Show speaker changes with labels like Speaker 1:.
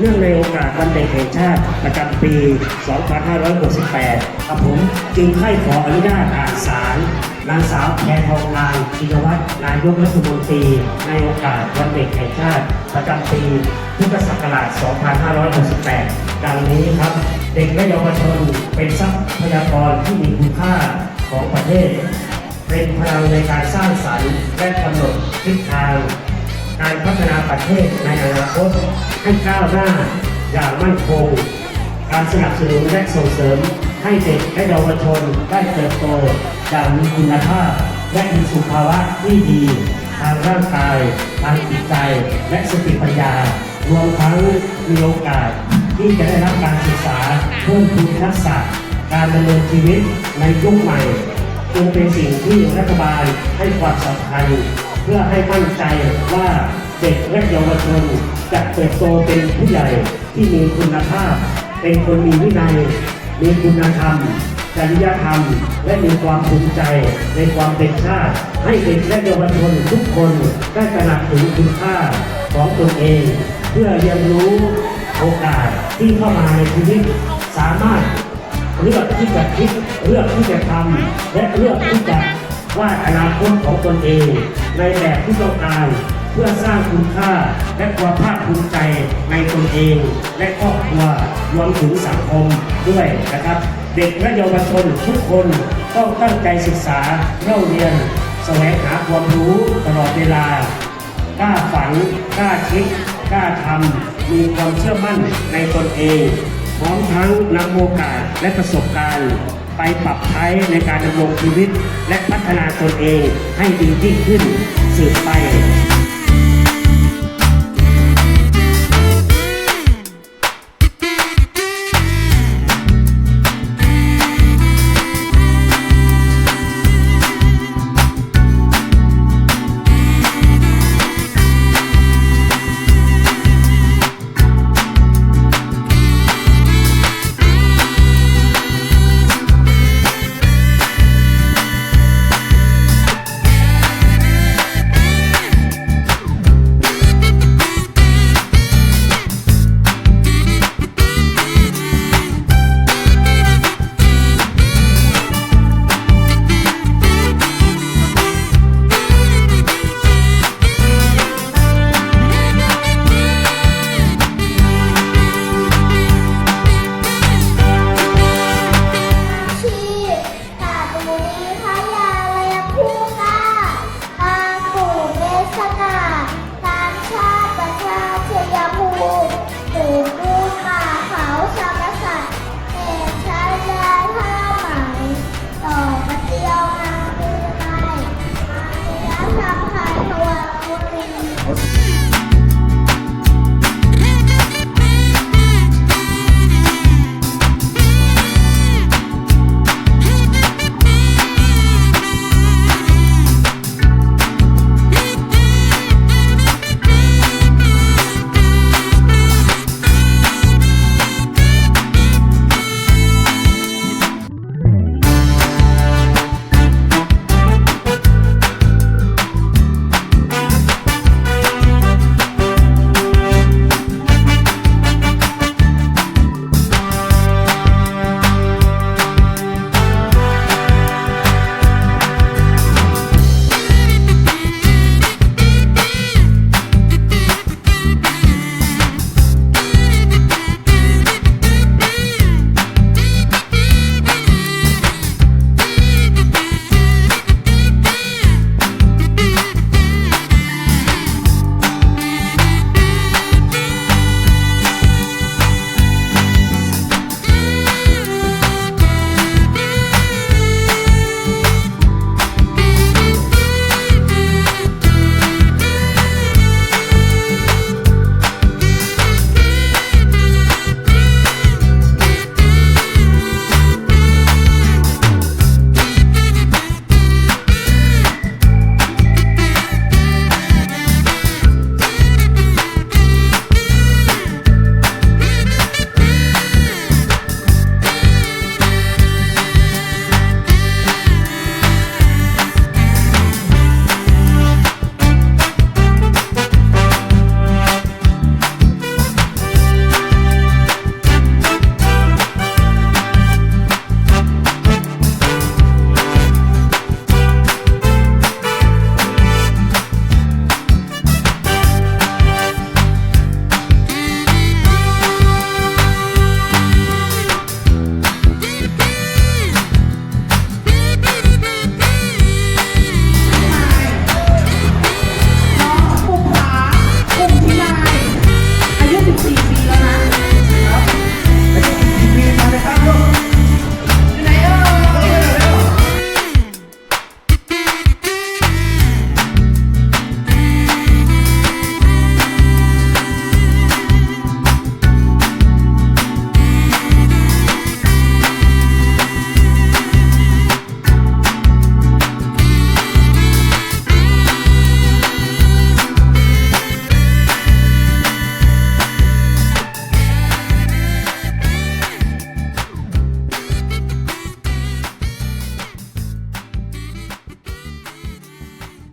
Speaker 1: เนื่องในโอกาสวันเด็กแห่งชาติประจำปี 2568กับผมจึงให้ขออนุญาตอ่านสารนางสาวแพทองทานชินวัตรนายกรัฐมนตรี ในโอกาสวันเด็กแห่งชาติ ประจำปีพุทธศักราช 2568 ดังนี้ครับ เด็กและเยาวชนเป็นทรัพยากรที่มีคุณค่าของประเทศ เป็นพลังในการสร้างสรรค์และกำหนดทิศทาง การพัฒนาประเทศในอนาคตให้ก้าวหน้าอย่างมั่นคง การสนับสนุนและส่งเสริมให้เด็กและเยาวชนได้เติบโตอย่างมีคุณภาพ และมีสุขภาวะที่ดี ทางร่างกาย ทางจิตใจ และสติปัญญารวมทั้งมีโอกาสที่จะได้รับการศึกษาเพิ่มพูนทักษะการดำเนินชีวิตในยุคใหม่จึงเป็นสิ่งที่รัฐบาลให้ความสำคัญ เพื่อให้มั่นใจว่าเด็กและเยาวชนจะเติบโตเป็นผู้ใหญ่ที่มีคุณภาพ เป็นคนมีวินัย มีคุณธรรมจริยธรรม และมีความภูมิใจในความเป็นชาติ ให้เด็กและเยาวชนทุกคนได้ตระหนักถึงคุณค่าของตนเอง เพื่อเรียนรู้โอกาสที่เข้ามาในชีวิตสามารถเลือกที่จะคิดเลือกที่จะทำและเลือกที่จะวาดอนาคตของตนเอง ในแบบที่ต้องการเพื่อสร้างคุณค่าและความภาคภูมิใจในตนเอง และครอบครัวรวมถึงสังคมด้วยนะครับ เด็กและเยาวชนทุกคนต้องตั้งใจศึกษาเล่าเรียนแสวงหาความรู้ตลอดเวลากล้าฝันกล้าคิดกล้าทำมีความเชื่อมั่นในตนเอง พร้อมทั้งนำโอกาสและประสบการณ์ ไปปรับใช้ในการดำรงชีวิต และพัฒนาตนเองให้ดียิ่งขึ้นสืบไป